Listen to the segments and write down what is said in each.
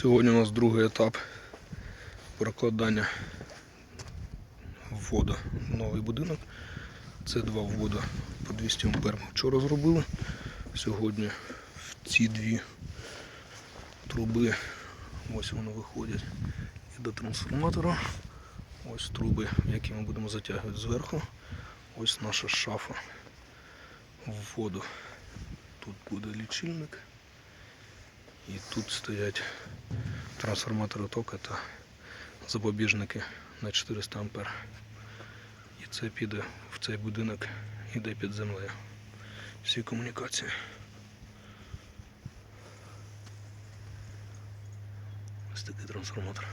Сьогодні у нас другий етап прокладання вводу в новий будинок. Це два ввода по 200 А вчора зробили. Сьогодні в ці дві труби, ось вони виходять і до трансформатора. Ось труби, які ми будемо затягувати зверху. Ось наша шафа вводу. Тут буде лічильник. І тут стоять трансформатори тока та запобіжники на 400 А. І це піде в цей будинок, іде під землею. Всі комунікації. Ось такий трансформатор.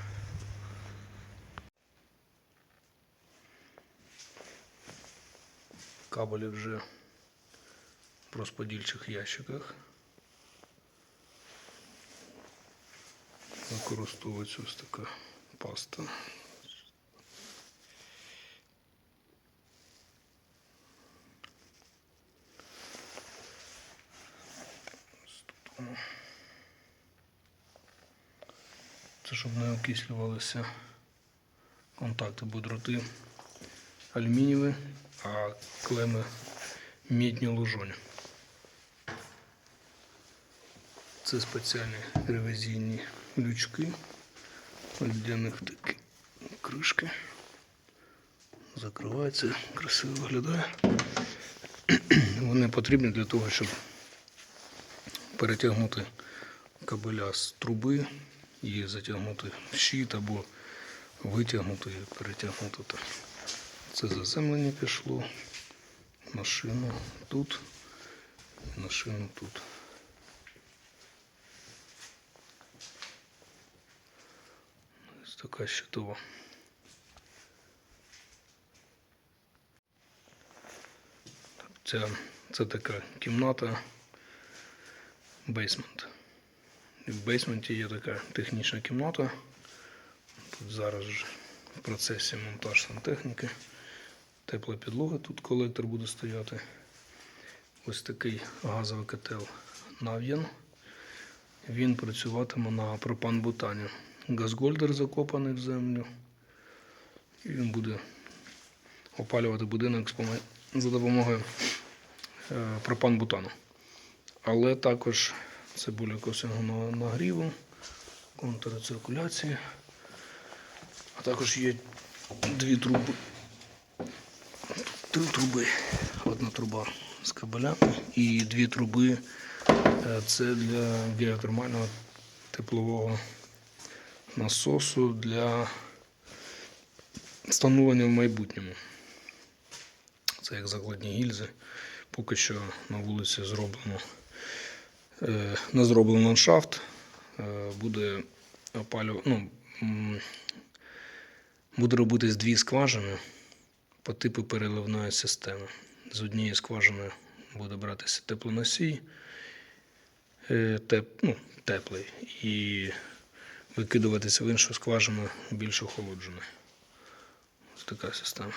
Кабелі вже в розподільчих ящиках. Використовується ось така паста. Це щоб не окислювалися контакти, бо дроти алюмінієві, а клеми мідні лужоні. Це спеціальні ревізійні лючки. Для них такі кришки. Закривається, красиво виглядає. Вони потрібні для того, щоб перетягнути кабеля з труби і затягнути в щит або витягнути і перетягнути. Це заземлення пішло. Машину тут і машину тут. Ось така. Це, це така кімната бейсмент. В бейсменті є така технічна кімната. Тут зараз в процесі монтаж сантехніки. Тепла підлога, тут колектор буде стояти. Ось такий газовий котел Нав'ян. Він працюватиме на пропан-бутані. Газгольдер закопаний в землю. І він буде опалювати будинок за допомогою е, пропан-бутану. Але також цибуля косяного на- нагріву, контури циркуляції. А також є дві труби. Три труби. Одна труба з кабелями і дві труби е, це для геотермального теплового насосу для встановлення в майбутньому. Це як закладні гільзи. Поки що на вулиці зроблено е, не зроблено ландшафт. Е, буде опалю... ну, буде робитись дві скважини по типу переливної системи. З однієї скважини буде братися теплоносій, е, теп, ну, теплий, і викидуватися в іншу скважину більш охолоджений. Ось така система.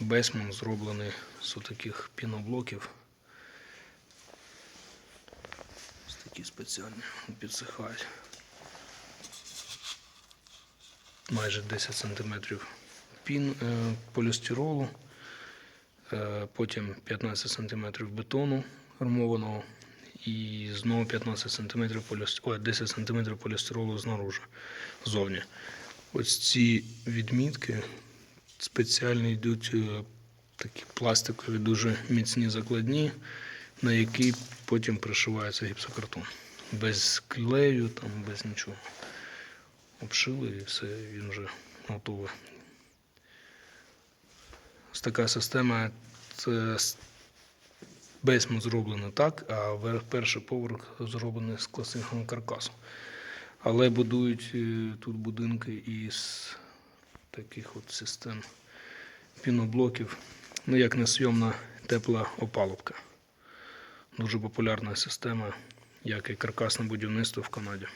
Бейсман зроблений з таких піноблоків. Ось такі спеціальні підсихають. Майже 10 см пін е, полістиролу, е, потім 15 см бетону армованого і знову 15 см поліст... Ой, 10 см полістиролу знаружи, ззовні. Ось ці відмітки спеціально йдуть е, такі пластикові, дуже міцні закладні, на які потім пришивається гіпсокартон. Без клею, там, без нічого. Обшили і все, він вже готовий. Ось така система. Це бейсмент зроблений так, а перший поверх зроблений з класичним каркасом. Але будують е, тут будинки із таких от систем піноблоків, ну як несйомна тепла опалубка. Дуже популярна система, як і каркасне будівництво в Канаді.